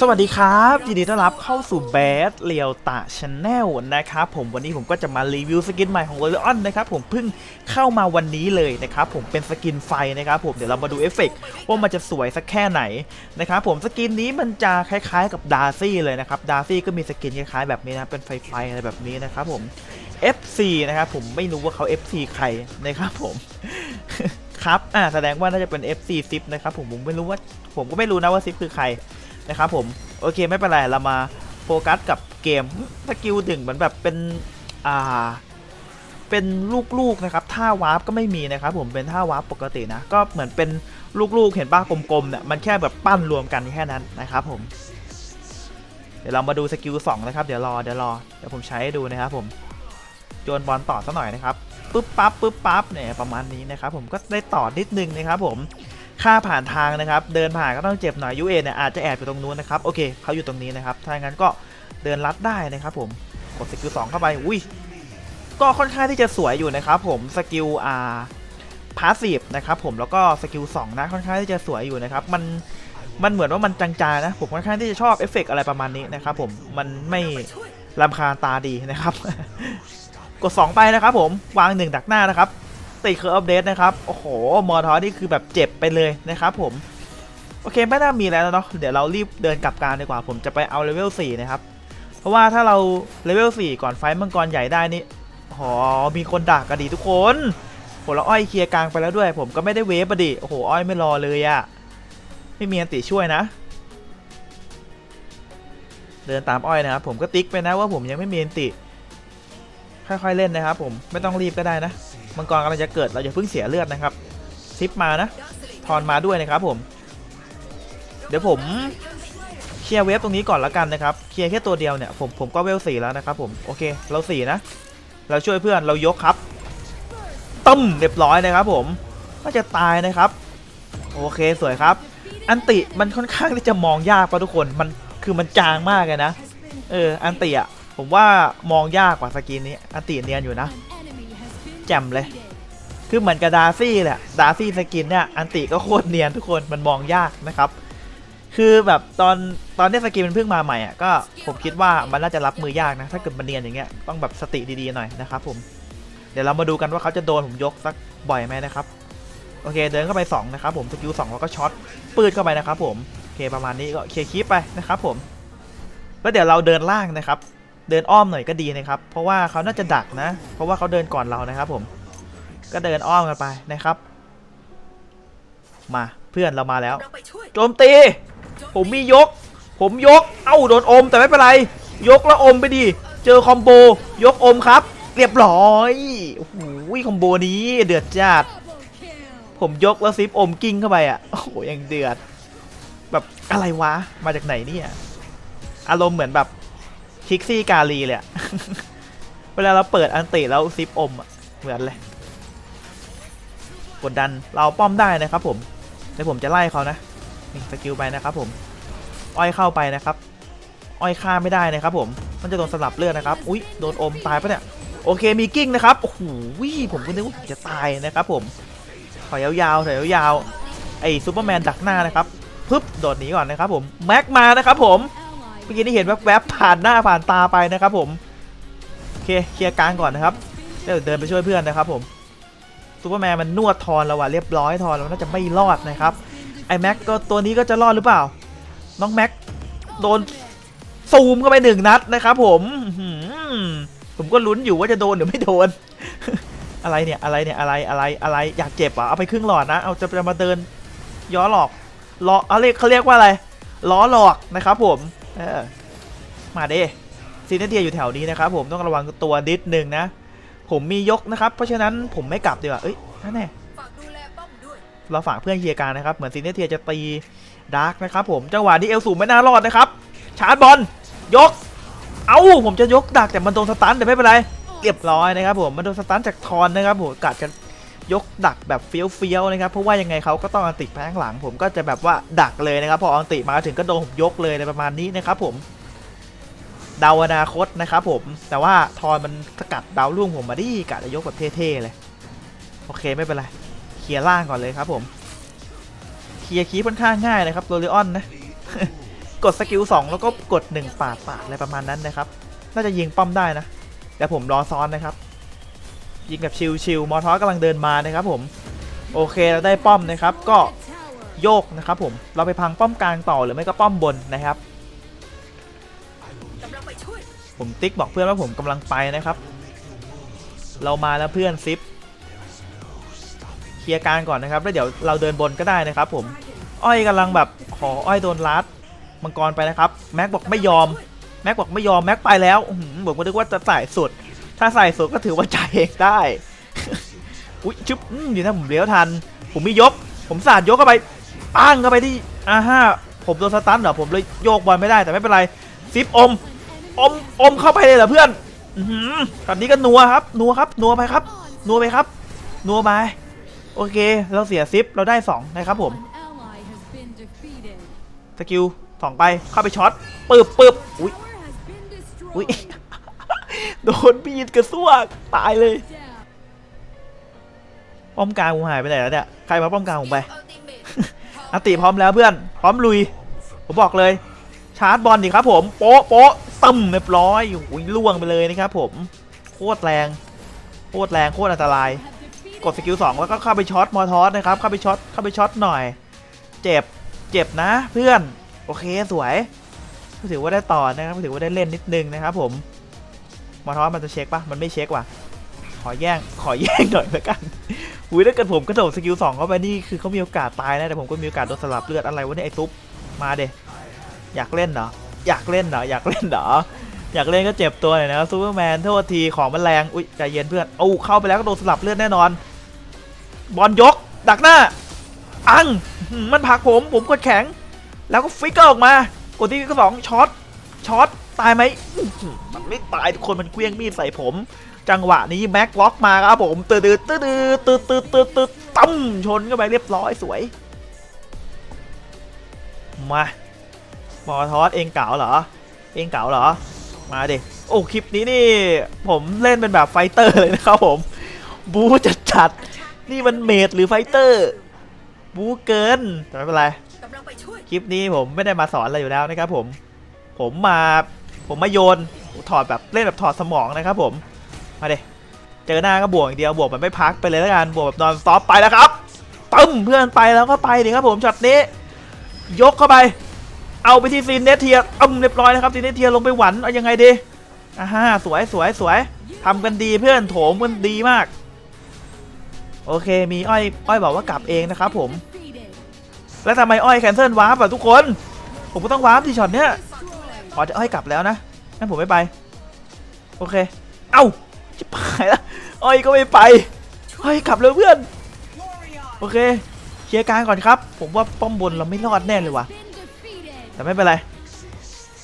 สวัสดีครับยินดีต้อนรับเข้าสู่แบดเลียวตะชาแนลนะครับผมวันนี้ผมก็จะมารีวิวสกินใหม่ของ r o y a l นะครับผมเพิ่งเข้ามาวันนี้เลยนะครับผมเป็นสกินไฟนะครับผมเดี๋ยวเรามาดูเอฟเฟกต์ว่ามันจะสวยสักแค่ไหนนะครับผมสกินนี้มันจะคล้ายๆกับดาร์ซี่เลยนะครับดาร์ซี่ก็มีสกินคล้ายๆแบบนี้นะเป็นไฟไฟอะไรแบบนี้นะครับผม FC นะครับผมไม่รู้ว่าเขา FC ใครนะครับผมครับอ่าแสดงว่าน่าจะเป็น FC ซิปนะครับผมผมไม่รู้ว่าผมก็ไม่รู้นะว่าซิปคือใคร นะครับผมโอเคไม่เป็นไรเรามาโฟกัสกับเกมสกิลถึงเหมือนแบบเป็นอ่าเป็นลูกๆนะครับท่าวาร์ปก็ไม่มีนะครับผมเป็นท่าวาร์ปปกตินะก็เหมือนเป็นลูกๆเห็นป้ากลมๆเนี่ยมันแค่แบบปั้นรวมกันแค่นั้นนะครับผมเดี๋ยวเรามาดูสกิล2นะครับเดี๋ยวรอเดี๋ยวรอเดี๋ยวผมใช้ให้ดูนะครับผมโยนบอลต่อสักหน่อยนะครับปึ๊บปั๊บปึ๊บปั๊บเนี่ยประมาณนี้นะครับผมก็ได้ต่อนิดนึงนะครับผม ค่าผ่านทางนะครับ เดินผ่านก็ต้องเจ็บหน่อยยูเอเนี่ยอาจจะแอบอยู่ตรงนู้นนะครับ โอเคเขาอยู่ตรงนี้นะครับ ถ้าอย่างนั้นก็เดินลัดได้นะครับผมกดสกิล2เข้าไปอุ้ยก็ค่อนข้างที่จะสวยอยู่นะครับผมสกิลอ่าพาสซีฟนะครับผมแล้วก็สกิล2นะค่อนข้างที่จะสวยอยู่นะครับ มันมันเหมือนว่ามันจางๆนะ ผมค่อนข้างที่จะชอบเอฟเฟกต์อะไรประมาณนี้นะครับผมมันไม่รำคาญตาดีนะครับ กด 2 ไปนะครับผมวาง 1 ดักหน้านะครับ ติดคืออัปเดตนะครับ โอ้โห มอทอนี่คือแบบเจ็บไปเลยนะครับผม โอเคไม่น่ามีแล้วเนาะ เดี๋ยวเรารีบเดินกลับการดีกว่า ผมจะไปเอาเลเวล4นะครับ เพราะว่าถ้าเราเลเวล4ก่อนไฟมังกรใหญ่ได้นี่อ๋อมีคนดักกันดีทุกคนโหแล้วอ้อยเคลียร์กลางไปแล้วด้วย ผมก็ไม่ได้เวฟอะดิ โอ้โห อ้อยไม่รอเลยอะไม่มีอันติช่วยนะ เดินตามอ้อยนะครับ ผมก็ติ๊กไปนะว่าผมยังไม่มีอันติ ค่อยๆเล่นนะครับผม ไม่ต้องรีบก็ได้นะ มังกรกำลังจะเกิดเราอย่าเพิ่งเสียเลือดนะครับซิปมานะทอนมาด้วยนะครับผม เดี๋ยวผมเคลียร์เวฟตรงนี้ก่อนละกันนะครับเคลียร์แค่ตัวเดียวเนี่ยผมผมก็เวลสี่แล้วนะครับผมโอเคเราสี่นะ เราช่วยเพื่อนเรายกครับต้มเรียบร้อยนะครับผมก็จะตายนะครับ โอเคสวยครับ อันติมันค่อนข้างที่จะมองยากป่ะทุกคนมันคือมันจางมากเลยนะ เอออันติอะผมว่ามองยากกว่าสกินนี้อันติเนียนอยู่นะ จ่มเลย คือเหมือนกับดาร์ซี่แหละ ดาซี่สกินเนี่ย อันติก็โคตรเนียนทุกคน มันมองยากนะครับ คือแบบตอนตอนนี้สกินมันเพิ่งมาใหม่อะ ก็ผมคิดว่ามันน่าจะรับมือยากนะ ถ้าเกิดมันเนียนอย่างเงี้ย ต้องแบบสติดีๆหน่อยนะครับผม เดี๋ยวเรามาดูกันว่าเขาจะโดนผมยกสักบ่อยไหมนะครับ โอเค เดินเข้าไป2นะครับผม สกิล2แล้วก็ช็อตปืดเข้าไปนะครับผม โอเค ประมาณนี้ก็เคลียร์คลิปไปนะครับผม แล้วเดี๋ยวเราเดินล่างนะครับ เดินอ้อมหน่อยก็ดีนะครับ เพราะว่าเขาน่าจะดักนะ เพราะว่าเขาเดินก่อนเรานะครับผม ก็เดินอ้อมกันไปนะครับ มาเพื่อนเรามาแล้ว โจมตี ผมมียก ผมยก เอ้าโดนอมแต่ไม่เป็นไร ยกแล้วอมไปดิเจอคอมโบ ยกอมครับ เรียบร้อย โอ้โหคอมโบนี้เดือดจัด ผมยกแล้วซิปอมกิ้งเข้าไปอะ โอ้โหยังเดือด แบบอะไรวะ มาจากไหนเนี่ย อารมณ์เหมือนแบบ คิกซี่กาลีเลยอะ เวลาเราเปิดอันติแล้วซิปอมอะเหมือนเลย กดดันเราป้อมได้นะครับผมเดี๋ยวผมจะไล่เขานะนี่สกิลไปนะครับผมอ้อยเข้าไปนะครับ อ้อยฆ่าไม่ได้นะครับผมมันจะโดนสลับเลือดนะครับ อุ้ยโดนอมตายปะเนี่ยโอเคมีกิ้งนะครับโอ้โหผมก็นึกว่าผมจะตายนะครับผมถอยยาวๆถอยยาวๆไอ้ซูเปอร์แมนดักหน้านะครับปึ๊บโดดหนีก่อนนะครับผมแม็กมานะครับผม เมื่อกี้ที่เห็นแวบๆผ่านหน้าผ่านตาไปนะครับผมโอเคเคลียร์กลางก่อนนะครับเดี๋ยวเดินไปช่วยเพื่อนนะครับผมซูเปอร์แมนมันนวดทอนเราว่ะเรียบร้อยทอนเราน่าจะไม่รอดนะครับไอ้แม็กก็ตัวนี้ก็จะรอดหรือเปล่า น้องแม็กโดนซูมเข้าไปหนึ่งนัดนะครับผมผมก็ลุ้นอยู่ว่าจะโดนหรือไม่โดน อะไรเนี่ยอะไรเนี่ยอะไรอะไรอะไรอยากเจ็บอะเอาไปครึ่งหลอดนะเอาจะจะมาเดินย้อหลอกล้อเอาเรียกเขาเรียกว่าอะไรล้อหลอกนะครับผม เออมาเด้ซีเนเทียอยู่แถวนี้นะครับผมต้องระวังตัวนิดหนึ่งนะ ผมมียกนะครับ เพราะฉะนั้นผมไม่กลับดีกว่าเอ้ยนั่นแน่เราฝากเพื่อนเคลียการนะครับ เหมือนซีเนเทียจะตีดาร์กนะครับผมจังหวะนี้เอลสูไม่น่ารอดนะครับ ชาร์จบอลยก เอ้าผมจะยกดักแต่มันโดนสตันแต่ไม่เป็นไรเรียบร้อยนะครับผมมันโดนสตันจากทอนนะครับผมกัดกัน ยกดักแบบเฟี้ยวๆนะครับเพราะว่ายังไงเขาก็ต้องอันติแพงหลัง ผมก็จะแบบว่าดักเลยนะครับพออันติมาถึงก็โดนผมยกเลยในประมาณนี้นะครับผมเดาอนาคตนะครับผม แต่ว่าทอนมันสกัดดาวรุ่งผมมาดิกัดจะยกแบบเท่ๆเลย โอเคไม่เป็นไร เคลียร์ล่างก่อนเลยครับผม เคลียร์คีค่อนข้างง่ายนะครับโรลิออนนะ กดสกิล2แล้วก็กด 1 ปาดปาดอะไรประมาณนั้นนะครับ น่าจะยิงป้อมได้นะแต่ผมรอซ้อนนะครับ ยิงแบบชิลๆมอทอสกำลังเดินมานะครับผมโอเคเราได้ป้อมนะครับก็โยกนะครับผมเราไปพังป้อมกลางต่อหรือไม่ก็ป้อมบนนะครับ ผมติ๊กบอกเพื่อนว่าผมกำลังไปนะครับ เรามาแล้วเพื่อนซิปเคลียร์การก่อนนะครับแล้วเดี๋ยวเราเดินบนก็ได้นะครับ ผมอ้อยกำลังแบบขออ้อยโดนลัดมังกรไปนะครับแม็กบอกไม่ยอมแม็กบอกไม่ยอมแม็กไปแล้วอื้อหือผมก็นึกว่าจะใส่สุด ถ้าใส่สุดก็ถือว่าจ่ายเองได้ อุ้ยชุบอืมอยู่นะผมเลี้ยวทัน ผมมียก ผมสาดยกเข้าไปปั้งเข้าไปที่อ่าห้าผมโดนสตันเหรอผมเลยโยกบอลไม่ได้แต่ไม่เป็นไรซิปอม อมอมเข้าไปเลยเหรอเพื่อนตอนนี้ก็นัวครับ นัวครับ นัวไปครับ นัวไปครับ นัวไป โอเค เราเสียซิปเราได้ 2 นะครับผม สกิลสองไปเข้าไปช็อต ปึ๊บปึ๊บอุ้ยอุ้ย โดนปีนกระซวกตายเลย ป้อมกลางผมหายไปไหนแล้วเนี่ย ใครมาป้อมกลางผมไปอัติเมทอติพร้อมแล้วเพื่อน พร้อมลุย ผมบอกเลย ชาร์จบอลดิครับผม โป๊ะโป๊ะตึมเรียบร้อยอุ้ยล่วงไปเลยนะครับผม โคตรแรง โคตรแรงโคตรอันตราย กดสกิล2แล้วก็เข้าไปช็อตมอทอสนะครับ เข้าไปช็อต เข้าไปช็อตหน่อย เจ็บ เจ็บนะ เพื่อน โอเคสวยถือว่าได้ต่อนะครับถือว่าได้เล่นนิดนึงนะครับผม มอทอสมันจะเช็คปะมันไม่เช็คว่ะ ขอแย่ง ขอแย่งหน่อยล้วกันอุ้ยถ้าเกิดผมกระโดดสกิล2เข้าไปนี่คือเขามีโอกาสตายนะแต่ผมก็มีโอกาสโดนสลับเลือดอะไรวะเนี่ยไอ้ซุปมาเดอยากเล่นเหรออยากเล่นเหรออยากเล่นเหรออยากเล่นก็เจ็บตัวหน่อยนะซูเปอร์แมนโทษทีของมันแรงอุ้ยใจเย็นเพื่อนเอาเข้าไปแล้วก็โดนสลับเลือดแน่นอน บอลยก ดักหน้า อังมันผักผมผมกดแข็ง แล้วก็ฟิกเกอร์ออกมากดที่ก็สองช็อตช็อต ตายไหมมันไม่ตายทุกคนมันเกลี้ยงมีดใส่ผม จังหวะนี้แม็กล็อกมาครับผมตืดตืดตืดตืดตืดตืดตืดตั้มชนเข้าไปเรียบร้อยสวย มาบอทอสเองเก๋าเหรอ เองเก๋าเหรอ มาดิโอ้คลิปนี้นี่ผมเล่นเป็นแบบไฟเตอร์เลยนะครับผม บูจัดจัดนี่มันเมดหรือไฟเตอร์ บูเกินแต่ไม่เป็นไรคลิปนี้ผมไม่ได้มาสอนอะไรอยู่แล้วนะครับผม ผมมา ผมมาโยนถอดแบบเล่นแบบถอดสมองนะครับผม มาเดเจอหน้าก็บวกอย่างเดียวบวกแบบไม่พักไปเลยแล้วกันบวกแบบนอนสต็อปไปแล้วครับตึ้มเพื่อนไปแล้วก็ไปดิครับผมช็อตนี้ ยกเข้าไป เอาไปที่ซีนเนตเทียตึ้มเรียบร้อยนะครับซีนเนตเทียลงไปหวันเอายังไงดีอ่าฮะสวยสวยสวยทำกันดีเพื่อนโถมกันดีมาก โอเคมีอ้อยอ้อยบอกว่ากลับเองนะครับผม แล้วทำไมอ้อยแคนเซิลวาร์ปอะทุกคน ผมก็ต้องวาร์ปที่ช็อตเนี้ย อ๋อจะเอ้ยกลับแล้วนะงั้นผมไม่ไป โอเค เอ้าจะไปแล้วอ้อยก็ไม่ไปอ้ยกลับเลยเพื่อน โอเคเคลียร์กางก่อนครับ ผมว่าป้อมบนเราไม่รอดแน่เลยว่ะ แต่ไม่เป็นไร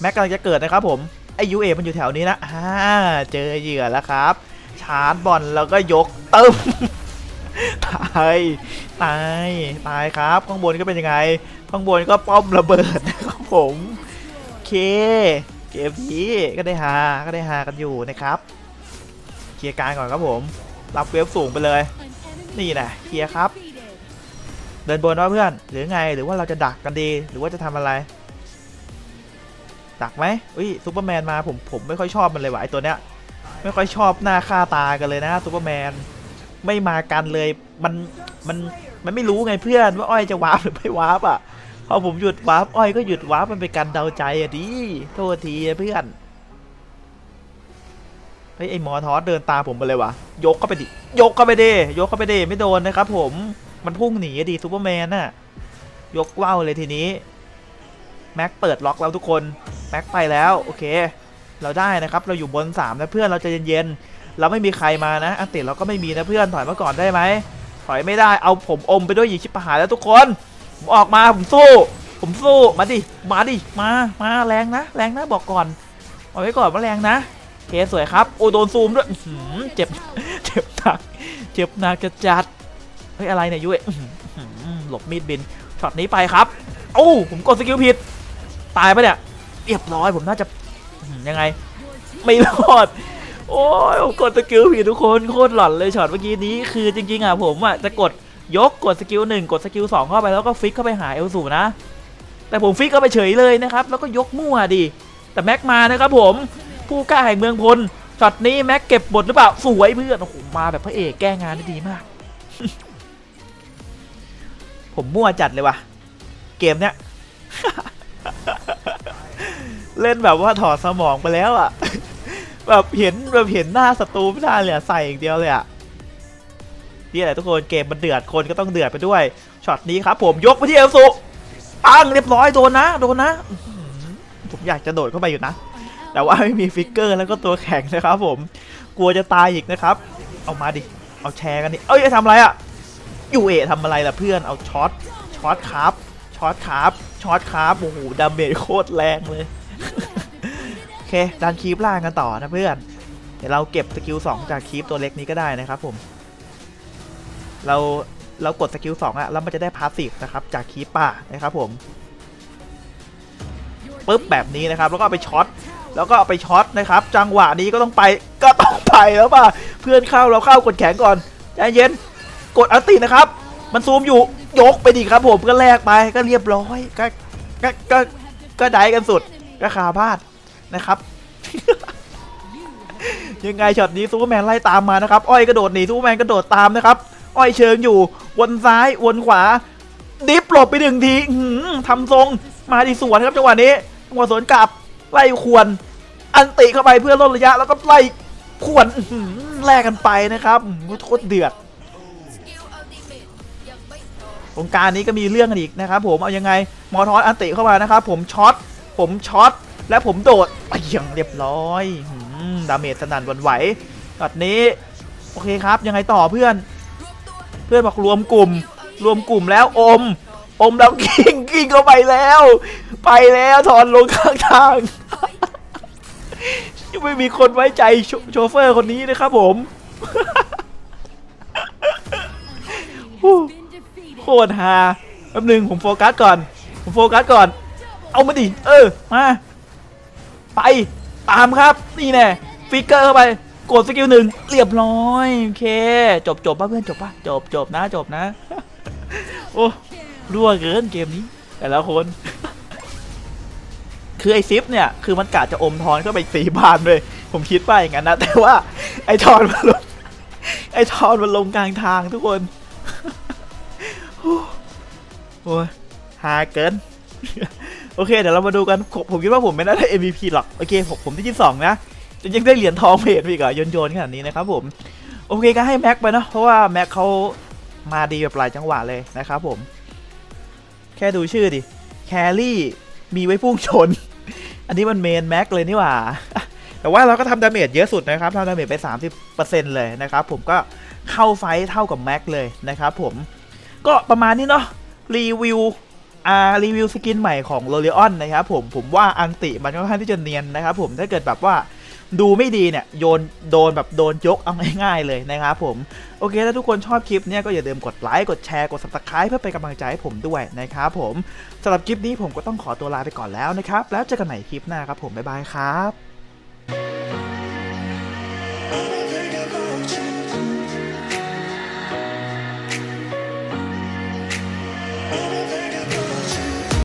แม็กกำลังจะเกิดนะครับผม ไอยูเอมันอยู่แถวนี้นะอ่าเจอเหยื่อแล้วครับ ชาร์จบอลแล้วก็ยกเตึมตายตายตายครับ ข้างบนก็เป็นยังไง ข้างบนก็ป้อมระเบิดนะครับผม เค เกมนี้ก็ได้ฮาก็ได้ฮากันอยู่นะครับ เคลียร์กางก่อนครับผม รับเวฟสูงไปเลย นี่นะเคลียร์ครับ เดินบนว่าเพื่อน หรือไง หรือว่าเราจะดักกันดี หรือว่าจะทำอะไร ดักไหมอุ้ยซูเปอร์แมนมาผมผมไม่ค่อยชอบมันเลยว่ะไอตัวเนี้ย ไม่ค่อยชอบหน้าค่าตากันเลยนะซูเปอร์แมน ไม่มากันเลย มัน มัน มันไม่รู้ไงเพื่อนว่าอ้อยจะวาร์ปหรือไม่วาร์ปอะ พอผมหยุดวาร์ปอ้อยก็หยุดวาร์ปมันเป็นการเดาใจอะดิโทษทีเพื่อนเฮ้ยไอหมอทอสเดินตามผมไปเลยวะยกเข้าไปดิยกเข้าไปดิยกเข้าไปดิไม่โดนนะครับผมมันพุ่งหนีดิซูเปอร์แมนน่ะยกว่าวเลยทีนี้แม็กเปิดล็อกแล้วทุกคนแม็กไปแล้วโอเค เราได้นะครับเราอยู่บนสามนะเพื่อนเราจะเย็นๆเราไม่มีใครมานะอันติเราก็ไม่มีนะเพื่อนถอยมาก่อนได้ไหมถอยไม่ได้เอาผมอมไปด้วยหยิชิบหายแล้วทุกคน ออกมาผมสู้ ผมสู้มาดิมาดิมามาแรงนะ แรงนะบอกก่อนเอาไว้ก่อนว่าแรงนะเคสวยครับโอ้โดนซูมด้วยเจ็บเจ็บหนักเจ็บหนักจะจัดเฮ้ยอะไรเนี่ยยุ้ยหลบมีดบินช็อตนี้ไปครับโอ้ผมกดสกิลผิด ตายปะเนี่ยเรียบร้อยผมน่าจะยังไง ไม่รอดโอ้ยผมกดสกิลผิดทุกคนโคตรหลอนเลยช็อตเมื่อกี้นี้คือจริงๆอะผมอะจะกด ยกกดสกิลหนึ่งกดสกิลสองเข้าไปแล้วก็ฟิกเข้าไปหาเอลสูนะ แต่ผมฟิกเข้าไปเฉยเลยนะครับ แล้วก็ยกมั่วดิแต่แม็กมานะครับผมผู้กล้าแห่งเมืองพลช็อตนี้แม็กเก็บบทหรือเปล่าสวยเพื่อนโอ้โหมาแบบพระเอกแก้งานได้ดีมาก ผมมั่วจัดเลยว่ะ เกมเนี้ยเล่นแบบว่าถอดสมองไปแล้วอะ แบบเห็นแบบเห็นหน้าศัตรูไม่ได้เลยใส่อย่างเดียวเลยอะ นี่แหละทุกคนเกมมันเดือดคนก็ต้องเดือดไปด้วยช็อตนี้ครับผมยกไปที่เอลสุปังเรียบร้อยโดนนะโดนนะผมอยากจะโดดเข้าไปอยู่นะ แต่ว่าไม่มีฟิกเกอร์แล้วก็ตัวแข็งนะครับผม กลัวจะตายอีกนะครับ เอามาดิ เอาแชร์กันดิ เอ้ยทำอะไรอะยูเอทำอะไรล่ะเพื่อน เอาช็อต ช็อตครับ ช็อตครับ ช็อตครับ โอ้โห ดาเมจโคตรแรงเลย โอเค ดันคีปล่างกันต่อนะเพื่อน เดี๋ยวเราเก็บสกิล2จากคีปตัวเล็กนี้ก็ได้นะครับผม เราเรากดสกิล2องอะแล้วมันจะได้พาสซีฟนะครับจากคีป่านะครับผมปุ๊บแบบนี้นะครับแล้วก็ไปช็อตแล้วก็ไปช็อตนะครับ จังหวะนี้ก็ต้องไปก็ต้องไปแล้วป่ะเพื่อนเข้าเราเข้ากดแขนก่อนใจเย็นกดอัลตินะครับ มันซูมอยู่ยกไปดิครับผมก็แลกไปก็เรียบร้อยก็ก็ก็ก็ได้กันสุดก็คาพาดนะครับยังไงช็อตนี้ซูเปอร์แมนไล่ตามมานะครับ อ้อยกระโดดหนีซูเปอร์แมนกระโดดตามนะครับ อ้อยเชิงอยู่ วนซ้ายวนขวา ดิฟหลบไปหนึ่งทีทำทรงมาดีสวนครับจังหวะนี้จังหวะสวนกลับไล่ขวนอันติเข้าไปเพื่อลดระยะ แล้วก็ไล่ขวนแลกกันไปนะครับโคตรเดือดสกิลอัลติเมตยังไม่พร้อมวงการนี้ก็มีเรื่องกันอีกนะครับผมเอายังไงมอทอสอันติเข้ามานะครับผมช็อตผมช็อตและผมโดดไปอย่างเรียบร้อยดาเมจสนั่นหวันไหวตอนนี้ โอเคครับ ยังไงต่อเพื่อน เพื่อนบอกรวมกลุ่ม รวมกลุ่มแล้วอม อมแล้วกิ้งกิ้งเข้าไปแล้ว ไปแล้วถอนลงข้างทางยังไม่มีคนไว้ใจโชชเฟอร์คนนี้นะครับผมโคตรฮาแป๊บหนึงผมโฟกัสก่อน ผมโฟกัสก่อน เอามาดิ เออ มา ไป ตามครับ นี่แน่ฟิกเกอร์เข้าไป กดสกิลหนึ่งเรียบร้อยโอเค จบจบป่ะเพื่อนจบป่ะจบจบนะจบนะ โอ้รั่วเกินเกมนี้ แต่ละคน คือไอซิฟเนี่ย คือมันกะจะอมทอนเข้าไปสีบานเลยผมคิดว่าอย่างนั้นนะ แต่ว่าไอทอนมันลงไอทอนมันลงกลางทางทุกคนโอ้ยฮาเกินโอเค เดี๋ยวเรามาดูกัน ผมคิดว่าผมไม่น่าได้ MVP หรอก โอเค ผมผมที่ที่สองนะ จะยังได้เหรียญทองเพจอีกเหรอะโยนโยนๆขนาดนี้นะครับผมโอเคก็ให้แม็กไปเนาะเพราะว่าแม็กเขามาดีแบบหลายจังหวะเลยนะครับผม แค่ดูชื่อดิแครี่มีไว้พุ่งชน อันนี้มันเมนแม็กเลยนี่หว่า แต่ว่าเราก็ทำดาเมจเยอะสุดนะครับทำดาเมจไป 30%เลยนะครับผมก็เข้าไฟท์เท่ากับแม็กเลยนะครับผมก็ประมาณนี้เนาะรีวิวอ่ารีวิวสกินใหม่ของโรเลออนนะครับผมผมว่าอันติมันค่อนข้างที่จะเนียนนะครับผมถ้าเกิดแบบว่า ดูไม่ดีเนี่ยโยนโดนแบบโดนยกเอาง่ายๆเลยนะครับผม โอเค ถ้าทุกคนชอบคลิปเนี่ยก็อย่าลืมกดไลค์กดแชร์กด subscribe เพื่อเป็นกำลังใจให้ผมด้วยนะครับผมสำหรับคลิปนี้ผมก็ต้องขอตัวลาไปก่อนแล้วนะครับ แล้วเจอกันใหม่คลิปหน้าครับผมบ๊ายบายครับ Thank you.